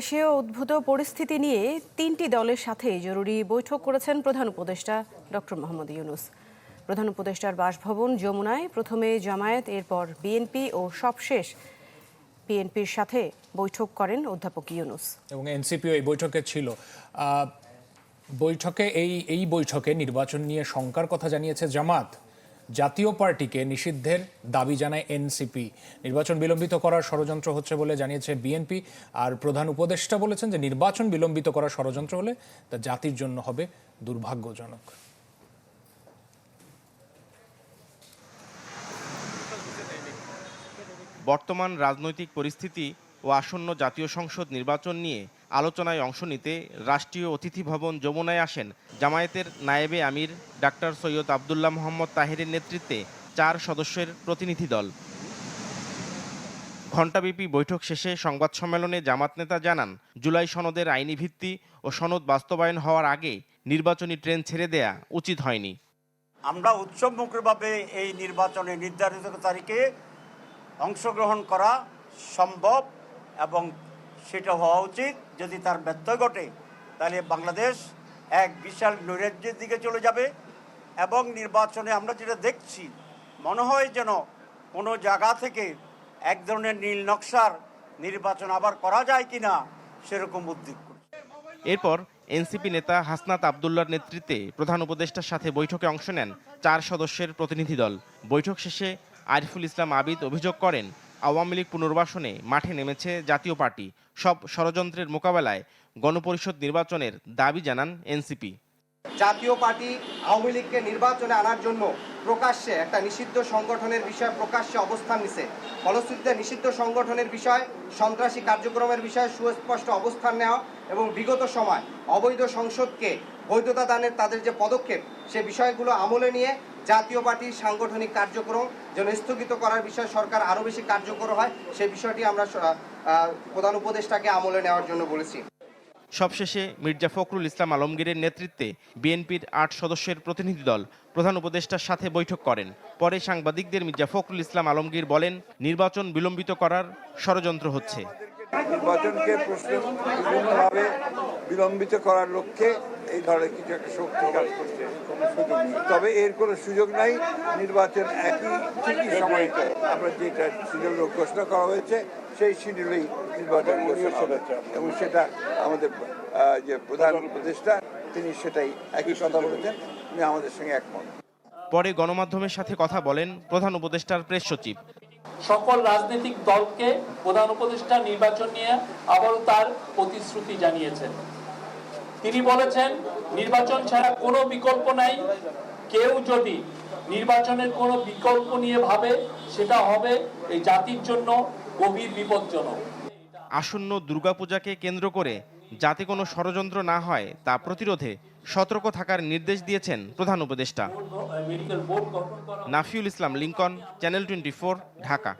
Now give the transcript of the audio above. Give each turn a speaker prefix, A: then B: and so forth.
A: এশীয় উদ্ভূত পরিস্থিতি নিয়ে তিনটি দলের সাথে জরুরি বৈঠক করেছেন প্রধান উপদেষ্টা ডক্টর মোহাম্মদ ইউনুস। প্রধান উপদেষ্টার বাসভবন যমুনায় প্রথমে জামায়াত, এরপর বিএনপি ও সবশেষ বিএনপির সাথে বৈঠক করেন অধ্যাপক ইউনুস।
B: এবং এনসিপিও এই বৈঠকে ছিল। বৈঠকে এই এই বৈঠকে নির্বাচন নিয়ে শঙ্কার কথা জানিয়েছে জামাত। জাতীয় পার্টিকে নিষিদ্ধের দাবি জানায় এনসিপি। নির্বাচন বিলম্বিত করার ষড়যন্ত্র হচ্ছে বলে জানিয়েছে বিএনপি। আর প্রধান উপদেষ্টা বলেছেন যে, নির্বাচন বিলম্বিত করার ষড়যন্ত্র হলে তা জাতির জন্য হবে দুর্ভাগ্যজনক।
C: বর্তমান রাজনৈতিক পরিস্থিতি ও আসন্ন জাতীয় সংসদ নির্বাচন নিয়ে আলোচনায় অংশ নিতে রাষ্ট্রীয় অতিথি ভবন যমুনায় আসেন জামায়াতের নায়েবে আমির ডাক্তার সৈয়দ আবদুল্লাহ মোহাম্মদ তাহেরের নেতৃত্বে চার সদস্যের প্রতিনিধি দল। ঘণ্টাব্যাপী বৈঠক শেষে সংবাদ সম্মেলনে জামাত নেতা জানান, জুলাই সনদের আইনি ভিত্তি ও সনদ বাস্তবায়ন হওয়ার আগে নির্বাচনী ট্রেন ছেড়ে দেয়া উচিত হয়নি।
D: আমরা উৎসবমুখীভাবে এই নির্বাচনে নির্ধারিত তারিখে অংশগ্রহণ করা সম্ভব এবং সেটা হওয়া উচিত। যদি তার ব্যত্যয় ঘটে, তাহলে বাংলাদেশ এক বিশাল নৈরাজ্যের দিকে চলে যাবে এবং নির্বাচনে আমরা যেটা দেখছি, মনে হয় যেন কোনো জায়গা থেকে এক ধরনের নীল নকশার নির্বাচন আবার করা যায় কি না সেরকম উদ্যোগ
C: এরপর এনসিপি নেতা হাসনাত আবদুল্লার নেতৃত্বে প্রধান উপদেষ্টার সাথে বৈঠকে অংশ নেন চার সদস্যের প্রতিনিধি দল। বৈঠক শেষে আরিফুল ইসলাম আবিদ অভিযোগ করেন আওয়ামী লীগ পুনর্বাসনে মাঠে নেমেছে জাতীয় পার্টি। সব ষড়যন্ত্রের মোকাবেলায় গণপরিষদ নির্বাচনের দাবি জানান এনসিপি।
E: জাতীয় পার্টি আওয়ামী লীগকে নির্বাচনে আনার জন্য প্রকাশ্যে একটা নিষিদ্ধ সংগঠনের বিষয়ে প্রকাশ্যে অবস্থান নিছে। ফলশ্রুতিতে নিষিদ্ধ সংগঠনের বিষয়, সন্ত্রাসী কার্যক্রমের বিষয়ে সুস্পষ্ট অবস্থান নেওয়া এবং বিগত সময় অবৈধ সংসদকে বৈধতা দানের তাদের যে পদক্ষেপ, সে বিষয়গুলো আমলে নিয়ে জাতীয় পার্টির সাংগঠনিক কার্যক্রম যেন স্থগিত করার বিষয়ে সরকার আরও বেশি কার্যকর হয় সেই বিষয়টি আমরা প্রধান উপদেষ্টাকে আমলে নেওয়ার জন্য বলেছি।
C: সবশেষে মির্জা ফখরুল ইসলাম আলমগীরের নেতৃত্বে বিএনপির আট সদস্যের প্রতিনিধি দল প্রধান উপদেষ্টার সাথে বৈঠক করেন। পরে সাংবাদিকদের মির্জা ফখরুল ইসলাম আলমগীর বলেন, নির্বাচন বিলম্বিত করার ষড়যন্ত্র হচ্ছে।
F: নির্বাচনকে প্রশ্ন বিভিন্নভাবে বিলম্বিত করার লক্ষ্যে এই ধরনের কিছু একটা শক্তি কাজ করছে। সুযোগ তবে এর কোনো সুযোগ নাই। নির্বাচন একই, ঠিকই সময়ে আমরা যেটা শিডিউল ঘোষণা করা হয়েছে, সেই শিডিউলেই নির্বাচন। এবং সেটা আমাদের যে প্রধান উপদেষ্টা, তিনি সেটাই একই কথা বলেছেন। তিনি আমাদের সঙ্গে একমত।
C: পরে গণমাধ্যমের সাথে কথা বলেন প্রধান উপদেষ্টার প্রেস সচিব।
G: সকল রাজনৈতিক দলকে প্রধান উপদেষ্টা নির্বাচন নিয়ে আবারও তার প্রতিশ্রুতি জানিয়েছেন। তিনি বলেছেন, নির্বাচন ছাড়া কোনো বিকল্প নাই। কেউ যদি নির্বাচনের কোনো বিকল্প নিয়ে ভাবে, সেটা হবে এই জাতির জন্য গভীর বিপজ্জনক।
C: আসন্ন দুর্গাপূজাকে কেন্দ্র করে যাতে কোনো ষড়যন্ত্র না হয় তা প্রতিরোধে সতর্ক থাকার নির্দেশ দিয়েছেন প্রধান উপদেষ্টা। Nafiul Islam Lincoln channel twenty Dhaka.